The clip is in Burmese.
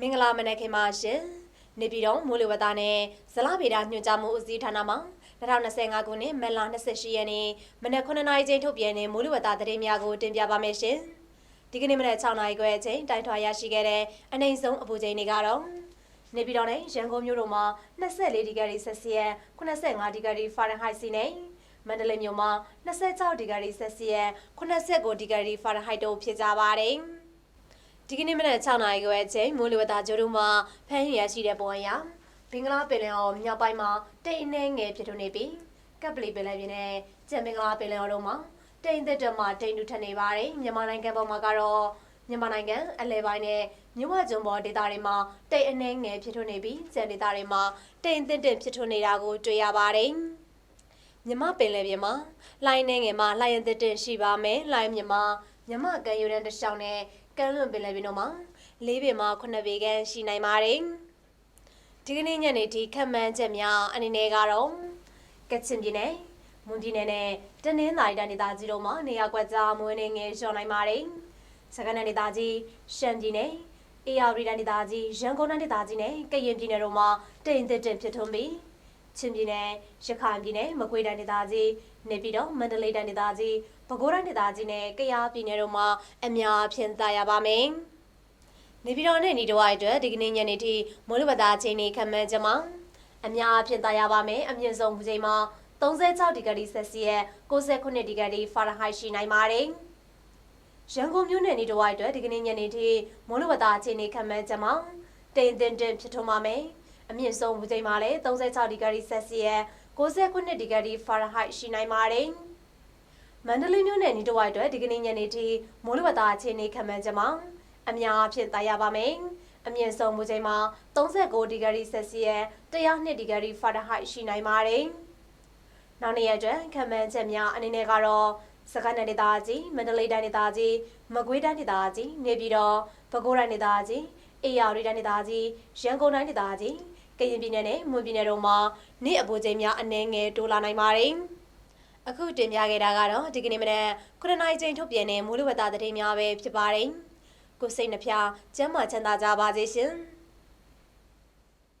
မင်္ဂလာမနက်ခင်းပါရှင်နေပြည်တော်မိုးလေဝသနဲ့ဇလဗေဒညွှန်ကြားမှုဦးစီးဌာနမှ2025ခုနှစ်မက်လာ28ရက်နေ့မနက်9:00နာရီချိန်ထုတ်ပြန်တဲ့မိုးလေဝသသတင်းများကိုတင်ပြပါမယ်ရှင်ဒီကနေ့မနက်6:00နာရီခွဲအချိန်တိုင်းထွာရရှိခဲ့တဲ့အနေအဆုံးအပူချိန်တွေကတော့နေပြည်တော်နဲ့ရန်ကုန်မြို့တို့မှာ24ဒီဂရီဆက်စီယပ်85ဒီဂရီဖာရင်ဟိုက်စီနဲ့မန္တလေးမြို့မှာ26ဒီဂရီဆက်စီယပ်89ဒီဂရီဖာရင်ဟိုက်တို့ဖြစ်ကြပါတယ် ဒီကနေ့မနက်6နာရီခွဲအချိန်မိုးလေဝသကြိုးတို့မှာဖမ်းရရှိတဲ့ပုံအရာဘင်္ဂလားပင်လယ်အော်မြောက်ပိုင်းမှာတိတ်အနှဲငယ်ဖြစ်ထွန်းနေပြီးကပ်ပလီပင်လယ်ပြင်နဲ့ကျန်မင်္ဂလာပင်လယ်အော်တို့မှာတိမ်သက်တက်မှတိမ်တူထက်နေပါတယ်မြန်မာနိုင်ငံပေါ်မှာကတော့မြန်မာနိုင်ငံအလဲပိုင်းနဲ့မြဝကျွန်းပေါ်ဒေသတွေမှာတိတ်အနှဲငယ်ဖြစ်ထွန်းနေပြီးကျန်ဒေသတွေမှာတိမ်သက်တက်ဖြစ်ထွန်းနေတာကိုတွေ့ရပါတယ်မြမပင်လယ်ပြင်မှာလိုင်းနေငယ်မှာလိုင်းရင်သက်တက်ရှိပါမယ်လိုင်းမြမမြမကန်ယူရန်တစ်လျှောက်နဲ့ ကမ်းလွန်ပင်လယ်ပြင်တို့မှာလေးပင်မှာခုနှစ်ပေခန့်ရှိနိုင်ပါတယ်ဒီကနေ့ညနေဒီခက်မှန်းချက်များအနေနဲ့ကတော့ကချင်ပြည်နယ်မွန်ပြည်နယ်နဲ့တနင်္သာရီတိုင်းဒေသကြီးတို့မှာနေရာကွက်ကြားမွေးနေငယ်လျှော့နိုင်ပါတယ်စကိုင်းတိုင်းဒေသကြီးရှမ်းပြည်နယ်အေရရီတိုင်းဒေသကြီးရန်ကုန်တိုင်းဒေသကြီးနဲ့ကရင်ပြည်နယ်တို့မှာတိမ်သက်တင်ဖြစ်ထွန်းပြီး ချင်းပြည်နယ်ရခိုင်ပြည်နယ်မကွေးတိုင်းဒေသကြီးနေပြည်တော်မန္တလေးတိုင်းဒေသကြီးပဲခူးတိုင်းဒေသကြီးနဲ့ကယားပြည်နယ်တို့မှာအများအပြားသာရပါမယ်။နေပြည်တော်နဲ့ညီတော်အိုက်အတွက်ဒီကနေ့ညနေထိမိုးလေဝသအချိန်ကြီးခန့်မှန်းချက်မှာအများအပြားသာရပါမယ်။အမြင့်ဆုံးပူချိန်မှာ36ဒီဂရီဆက်စီယပ်69ဒီဂရီဖာရင်ဟိုက်ရှိနိုင်ပါတယ်။ရန်ကုန်မြို့နယ်နေတော်အိုက်အတွက်ဒီကနေ့ညနေထိမိုးလေဝသအချိန်ကြီးခန့်မှန်းချက်မှာတိမ်တင်တင်ဖြစ်ထွန်းပါမယ်။ အမြင့်ဆုံးပူချိန်မှာလည်း36ဒီဂရီဆက်စီယပ်69ဒီဂရီဖာရင်ဟိုက်ရှိနိုင်ပါတယ်။မန္တလေးမြို့နယ်နီတဝိုက်အတွက်ဒီကနေ့ညနေထိမိုးလေဝသအခြေအနေခန့်မှန်းချက်မှာအများအဖြစ်သာရပါမယ်။အမြင့်ဆုံးမူချိန်မှာ39ဒီဂရီဆက်စီယပ်102ဒီဂရီဖာရင်ဟိုက်ရှိနိုင်ပါတယ်။နောက်နေ့ရက်အတွက်ခန့်မှန်းချက်များအနေနဲ့ကတော့စကိုင်းတိုင်းဒေသကြီးမန္တလေးတိုင်းဒေသကြီးမကွေးတိုင်းဒေသကြီးနေပြည်တော်ပဲခူးတိုင်းဒေသကြီး အေရရီတိုင်းဒေသကြီးရန်ကုန်တိုင်းဒေသကြီးကရင်ပြည်နယ်နဲ့မွန်ပြည်နယ်တို့မှာနေ့အပူချိန်များအနည်းငယ်တိုးလာနိုင်ပါတယ်။အခုတင်ပြခဲ့တာကတော့ဒီကနေ့မနက်9နာရီချိန်ထုတ်ပြန်တဲ့မိုးလေဝသသတင်းများပဲဖြစ်ပါတယ်။ကိုစိတ်နှဖျားစမ်းမချမ်းသာကြပါစေရှင်။